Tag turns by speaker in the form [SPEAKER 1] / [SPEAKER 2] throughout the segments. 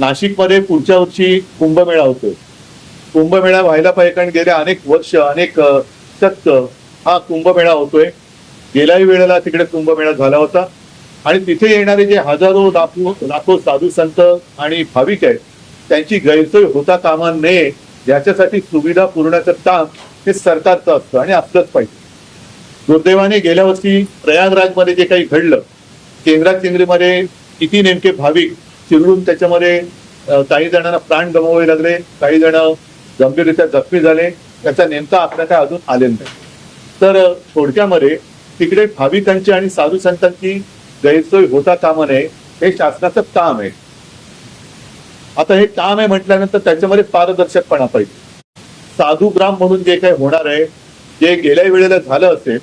[SPEAKER 1] नाशिकमध्ये पुढच्या वर्षी कुंभमेळा होतोय. कुंभमेळा व्हायला पाहिजे कारण गेल्या अनेक वर्ष अनेक अ, शतक हा कुंभमेळा होतोय. गेल्याही वेळेला तिकडे कुंभमेळा झाला होता. आणि तिथे येणारे जे हजारो लाखो लाखो साधू संत आणि भाविक आहेत त्यांची गैरसोय होता कामा नये याच्यासाठी सुविधा पुरवण्याचं काम हे सरकारचं असतं आणि असलंच पाहिजे. दुर्दैवाने गेल्या वर्षी प्रयागराजमध्ये जे काही घडलं केंद्राचेंद्रीमध्ये किती नेमके भाविक चिरडून त्याच्यामध्ये काही जणांना प्राण गमवावे लागले काही जण गंभीररित्या जखमी झाले. त्याचा नेमका आपल्या काय अजून आलेला नाही. तर थोडक्यामध्ये तिकडे भाविकांची आणि साधू संतांची गैरसोय होता कामा नये हे शासनाचं काम आहे. आता हे काम आहे म्हटल्यानंतर त्याच्यामध्ये पारदर्शकपणा पाहिजे. साधू ग्राम म्हणून जे काही होणार आहे जे गेल्या वेळेला झालं असेल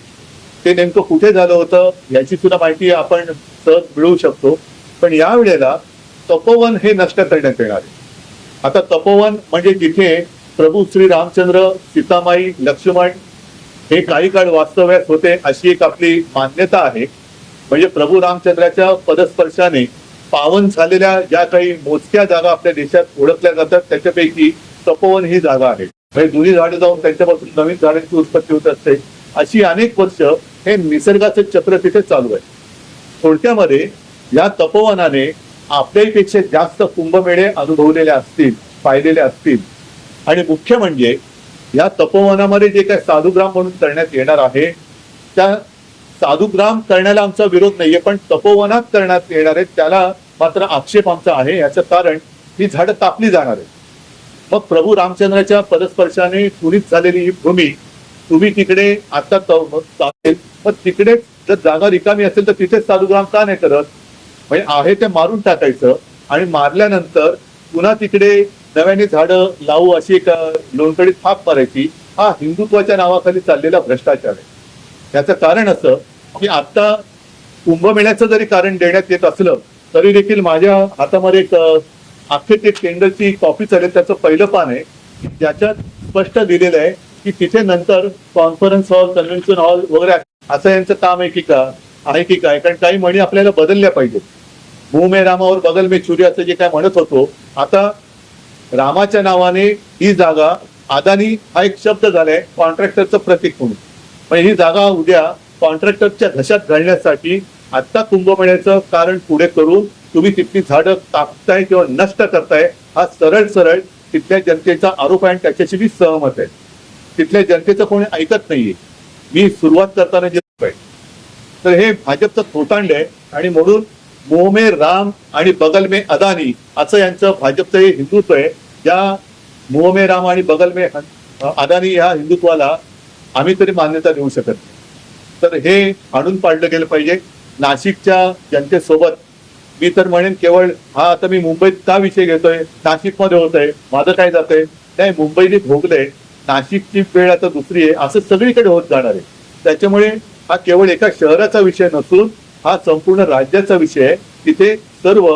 [SPEAKER 1] ते नेमकं कुठे झालं होतं याची सुद्धा माहिती आपण सहज मिळवू शकतो. पण या वेळेला तपोवन हे नष्ट करण्यात येणार आहे. आता तपोवन म्हणजे जिथे प्रभू श्री रामचंद्र सीतामाई लक्ष्मण हे काही काळ वास्तव्यास होते अशी एक आपली मान्यता आहे. म्हणजे प्रभू रामचंद्राच्या पदस्पर्शाने पावन झालेल्या ज्या काही मोजक्या जागा आपल्या देशात ओळखल्या जातात त्याच्यापैकी तपोवन ही जागा आहे. म्हणजे जुनी झाडे जाऊन त्यांच्यापासून नवीन झाडांची उत्पत्ती होत असते. अशी अनेक वर्ष हे निसर्गाचं चक्र तिथे चालू आहे. थोडक्यामध्ये या तपोवनाने आपल्यापेक्षा जास्त कुंभमेळे अनुभवलेले असतील पाहिलेले असतील. आणि मुख्य म्हणजे या तपोवनामध्ये जे काही साधुग्राम म्हणून करण्यात येणार आहे त्या साधुग्राम करण्याला आमचा विरोध नाहीये पण तपोवनात करण्यात येणार आहे त्याला मात्र आक्षेप आमचा आहे याचं कारण ही झाडं कापली जाणार आहे मग प्रभू रामचंद्राच्या पदस्पर्शाने पुरीत झालेली ही भूमी तुम्ही तिकडे आता मग तिकडे जर जागा रिकामी असेल तर तिथेच साधुग्राम का नाही करत? म्हणजे आहे ते मारून टाकायचं आणि मारल्यानंतर पुन्हा तिकडे नव्याने झाडं लावू अशी एक अ, लोणकडीत थाप मारायची हा हिंदुत्वाच्या नावाखाली चाललेला भ्रष्टाचार आहे. त्याचं कारण असं की आता कुंभमेळ्याचं जरी कारण देण्यात येत असलं तरी देखील माझ्या हातामध्ये एक अ, अख्खे ते टेंडरची कॉपी चालेल त्याचं पहिलं पान आहे. ज्याच्यात स्पष्ट दिलेलं आहे की तिथे नंतर कॉन्फरन्स हॉल कन्व्हेन्शन हॉल वगैरे असं यांचं काम आहे की का आहे की काय? कारण काही म्हणी आपल्याला बदलल्या पाहिजेत. मुंह में रामावर बगल में सूर्य असं जे काय म्हणत होतो आता रामाच्या नावाने ही जागा अदानी हा एक शब्द झालाय कॉन्ट्रॅक्टरचं प्रतीक म्हणून. पण ही जागा उद्या कॉन्ट्रॅक्टरच्या घशात घालण्यासाठी आत्ता कुंभमेळ्याचं कारण पुढे करून तुम्ही तिथली झाडं कापताय किंवा नष्ट करताय हा सरळ सरळ तिथल्या जनतेचा आरोप आहे आणि त्याच्याशी मी सहमत आहे. तिथल्या जनतेचं कोणी ऐकत नाहीये. मी सुरुवात करताना जे आहे तर हे भाजपचं थोतांड आहे आणि म्हणून मोह में राम आणि बगल में अदानी असं यांचं भाजपचं हे हिंदुत्व आहे. या मोह में राम आणि बगल में हं- अदानी ह्या हिंदुत्वाला आम्ही तरी मान्यता देऊ शकत नाही. तर हे आणून पाडलं गेलं पाहिजे. नाशिकच्या जनतेसोबत मी तर म्हणेन केवळ हा आता मी मुंबईत का विषय घेतोय नाशिकमध्ये होत आहे माझं काय जात आहे नाही मुंबईने भोगलंय नाशिकची वेळ आता दुसरी आहे असं सगळीकडे होत जाणार आहे. त्याच्यामुळे हा केवळ एका शहराचा विषय नसून हा संपूर्ण राज्याचा विषय आहे. तिथे सर्व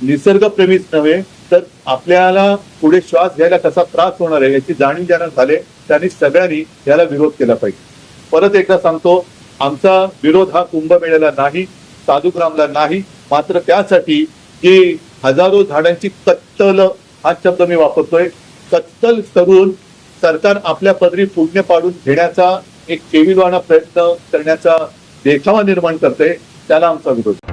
[SPEAKER 1] निसर्गप्रेमीच नव्हे तर आपल्याला पुढे श्वास घ्यायला कसा त्रास होणार आहे याची जाणीव ज्यांना झाले त्यांनी सगळ्यांनी याला विरोध केला पाहिजे. परत एकदा सांगतो आमचा विरोध हा कुंभमेळ्याला नाही साधुग्रामला नाही मात्र त्यासाठी जी हजारो झाडांची कत्तल हा शब्द मी वापरतोय कत्तल करून सरकार आपल्या पदरी पुण्य पाडून घेण्याचा एक केविलवाणा प्रयत्न करण्याचा देखावा निर्माण करते. ሰላም ሰንብቱ።